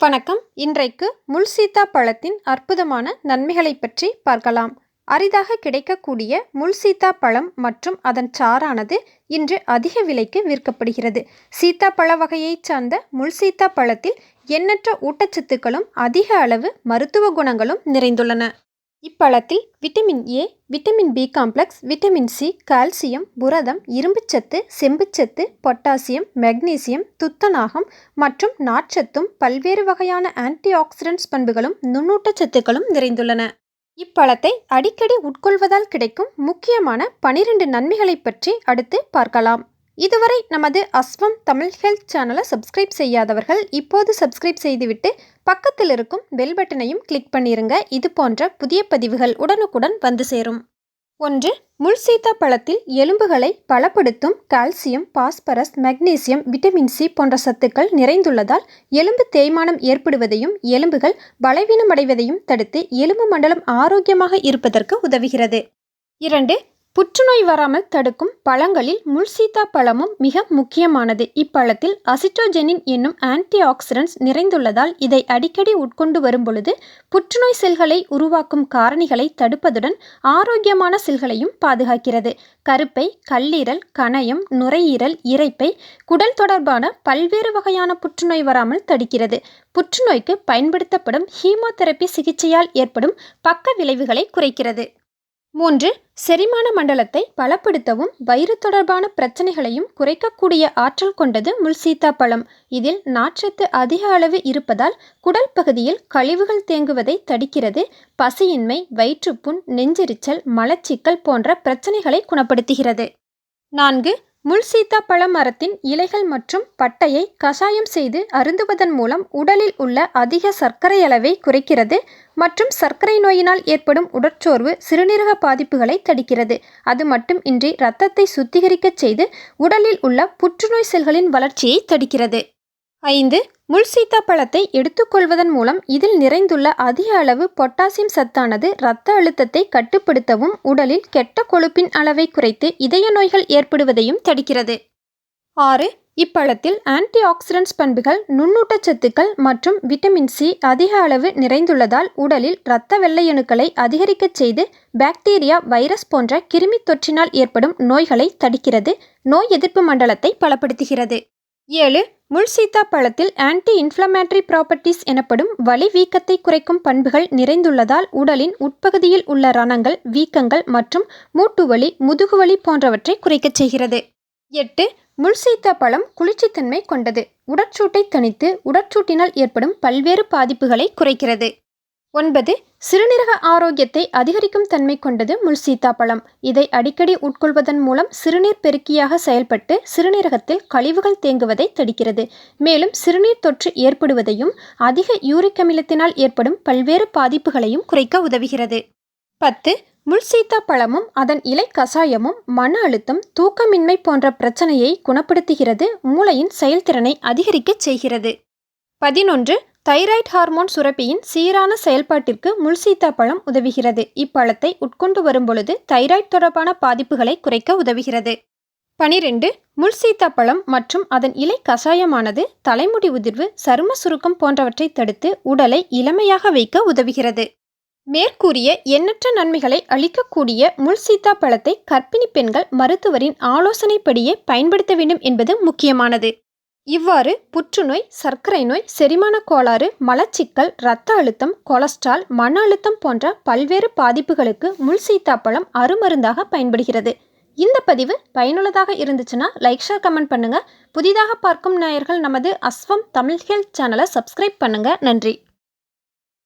வணக்கம். இன்றைக்கு முள்சீத்தா பழத்தின் அற்புதமான நன்மைகளை பற்றி பார்க்கலாம். அரிதாக கிடைக்கக்கூடிய முள்சீத்தா பழம் மற்றும் அதன் சாறானது இன்று அதிக விலைக்கு விற்கப்படுகிறது. சீத்தா பழ வகையைச் சார்ந்த முள்சீத்தா பழத்தில் எண்ணற்ற ஊட்டச்சத்துக்களும் அதிக அளவு மருத்துவ குணங்களும் நிறைந்துள்ளன. இப்பழத்தில் vitamin A vitamin B complex vitamin C calcium புரதம் இரும்புச்சத்து செம்புச்சத்து பொட்டாசியம் மெக்னீசியம் துத்தநாகம் மற்றும் நார்ச்சத்தும் பல்வேறு வகையான ஆன்டி ஆக்சிடென்ட்ஸ் பண்புகளும் நுண்ணூட்டச்சத்துக்களும் நிறைந்துள்ளன. இப்பழத்தை அடிக்கடி உட்கொள்வதால் கிடைக்கும் முக்கியமான பனிரெண்டு நன்மைகளை பற்றி அடுத்து பார்க்கலாம். இதுவரை நமது அஸ்வம் தமிழ் ஹெல்த் சேனலை சப்ஸ்கிரைப் செய்யாதவர்கள் இப்போது சப்ஸ்கிரைப் செய்துவிட்டு பக்கத்தில் இருக்கும் பெல் பட்டனையும் கிளிக் பண்ணிருங்க. இது போன்ற புதிய பதிவுகள் உடனுக்குடன் வந்து சேரும். ஒன்று முள் சீத்தா பழத்தில் எலும்புகளை பலப்படுத்தும் calcium phosphorus magnesium vitamin C போன்ற சத்துக்கள் நிறைந்துள்ளதால் எலும்பு தேய்மானம் ஏற்படுவதையும் எலும்புகள் பலவீனமடைவதையும் தடுத்து எலும்பு மண்டலம் ஆரோக்கியமாக இருப்பதற்கு உதவுகிறது. இரண்டு புற்றுநோய் வராமல் தடுக்கும் பழங்களில் முள்சீத்தா பழமும் மிக முக்கியமானது. இப்பழத்தில் அசிட்டோஜெனின் என்னும் ஆன்டி ஆக்சிடென்ட்ஸ் நிறைந்துள்ளதால் இதை அடிக்கடி உட்கொண்டு வரும் பொழுது புற்றுநோய் செல்களை உருவாக்கும் காரணிகளை தடுப்பதுடன் ஆரோக்கியமான செல்களையும் பாதுகாக்கிறது. கருப்பை கல்லீரல் கணையம் நுரையீரல் இறைப்பை குடல் தொடர்பான பல்வேறு வகையான புற்றுநோய் வராமல் தடுக்கிறது. புற்றுநோய்க்கு பயன்படுத்தப்படும் ஹீமோதெரப்பி சிகிச்சையால் ஏற்படும் பக்க விளைவுகளை குறைக்கிறது. மூன்று செரிமான மண்டலத்தை பலப்படுத்தவும் வயிறு தொடர்பான பிரச்சனைகளையும் குறைக்கக்கூடிய ஆற்றல் கொண்டது முல்சீத்தா பழம் இதில் நாற்றத்து அதிக அளவு இருப்பதால் குடல் பகுதியில் கழிவுகள் தேங்குவதை தடுக்கிறது. பசியின்மை வயிற்றுப்புண் நெஞ்செரிச்சல் மலச்சிக்கல் போன்ற பிரச்சனைகளை குணப்படுத்துகிறது. நான்கு முள் சீத்தா பழ மரத்தின் இலைகள் மற்றும் பட்டையை கஷாயம் செய்து அருந்துவதன் மூலம் உடலில் உள்ள அதிக சர்க்கரை அளவை குறைக்கிறது மற்றும் சர்க்கரை நோயினால் ஏற்படும் உடற்சோர்வு சிறுநீரக பாதிப்புகளை தடுக்கிறது. அது மட்டும் இன்றி இரத்தத்தை சுத்திகரிக்கச் செய்து உடலில் உள்ள புற்றுநோய் செல்களின் வளர்ச்சியை தடுக்கிறது. ஐந்து முள் சீத்தாப்பழத்தை எடுத்துக்கொள்வதன் மூலம் இதில் நிறைந்துள்ள அதிக அளவு பொட்டாசியம் சத்தானது இரத்த அழுத்தத்தை கட்டுப்படுத்தவும் உடலில் கெட்ட கொழுப்பின் அளவை குறைத்து இதய நோய்கள் ஏற்படுவதையும் தடுக்கிறது. ஆறு இப்பழத்தில் ஆன்டி ஆக்சிடென்ட்ஸ் பண்புகள் நுண்ணூட்டச்சத்துக்கள் மற்றும் விட்டமின் சி அதிக அளவு நிறைந்துள்ளதால் உடலில் இரத்த வெள்ளையணுக்களை அதிகரிக்கச் செய்து பாக்டீரியா வைரஸ் போன்ற கிருமி தொற்றினால் ஏற்படும் நோய்களை தடுக்கிறது. நோய் எதிர்ப்பு மண்டலத்தை பலப்படுத்துகிறது. ஏழு முள் சீத்தாப்பழத்தில் ஆன்டி இன்ஃப்ளமேட்டரி ப்ராப்பர்ட்டிஸ் எனப்படும் வலி வீக்கத்தை குறைக்கும் பண்புகள் நிறைந்துள்ளதால் உடலின் உட்பகுதியில் உள்ள ரணங்கள் வீக்கங்கள் மற்றும் மூட்டுவலி முதுகுவலி போன்றவற்றை குறைக்கச் செய்கிறது. எட்டு முள் சீத்தா பழம் குளிர்ச்சித்தன்மை கொண்டது. உடற்சூட்டை தணித்து உடற்சூட்டினால் ஏற்படும் பல்வேறு பாதிப்புகளை குறைக்கிறது. ஒன்பது சிறுநீரக ஆரோக்கியத்தை அதிகரிக்கும் தன்மை கொண்டது முள் சீத்தாப்பழம். இதை அடிக்கடி உட்கொள்வதன் மூலம் சிறுநீர் பெருக்கியாக செயல்பட்டு சிறுநீரகத்தில் கழிவுகள் தேங்குவதை தடுக்கிறது. மேலும் சிறுநீர் தொற்று ஏற்படுவதையும் அதிக யூரிக் அமிலத்தினால் ஏற்படும் பல்வேறு பாதிப்புகளையும் குறைக்க உதவுகிறது. பத்து முள் சீத்தா பழமும் அதன் இலை கசாயமும் மன அழுத்தம் தூக்கமின்மை போன்ற பிரச்சனையை குணப்படுத்துகிறது மூளையின் செயல்திறனை அதிகரிக்கச் செய்கிறது. பதினொன்று தைராய்டு ஹார்மோன் சுரப்பியின் சீரான செயல்பாட்டிற்கு முள் பழம் உதவுகிறது. இப்பழத்தை உட்கொண்டு வரும்பொழுது தைராய்டு தொடர்பான பாதிப்புகளை குறைக்க உதவுகிறது. பனிரெண்டு முள்சீத்தா பழம் மற்றும் அதன் இலை கஷாயமானது தலைமுடி உதிர்வு சரும சுருக்கம் போன்றவற்றை தடுத்து உடலை இளமையாக வைக்க உதவுகிறது. மேற்கூறிய எண்ணற்ற நன்மைகளை அளிக்கக்கூடிய முள்சீத்தா பழத்தை கர்ப்பிணி பெண்கள் மருத்துவரின் ஆலோசனைப்படியே பயன்படுத்த வேண்டும் என்பது முக்கியமானது. இவ்வாறு புற்றுநோய் சர்க்கரை நோய் செரிமான கோளாறு மலச்சிக்கல் இரத்த அழுத்தம் கொலஸ்ட்ரால் மன அழுத்தம் போன்ற பல்வேறு பாதிப்புகளுக்கு முள் சீத்தாப்பழம் அருமருந்தாக பயன்படுகிறது. இந்த பதிவு பயனுள்ளதாக இருந்துச்சுன்னா லைக் ஷேர் கமெண்ட் பண்ணுங்கள் புதிதாக பார்க்கும் நேயர்கள் நமது அஸ்வம் தமிழ் ஹெல்த் சேனலை சப்ஸ்கிரைப் பண்ணுங்கள் நன்றி.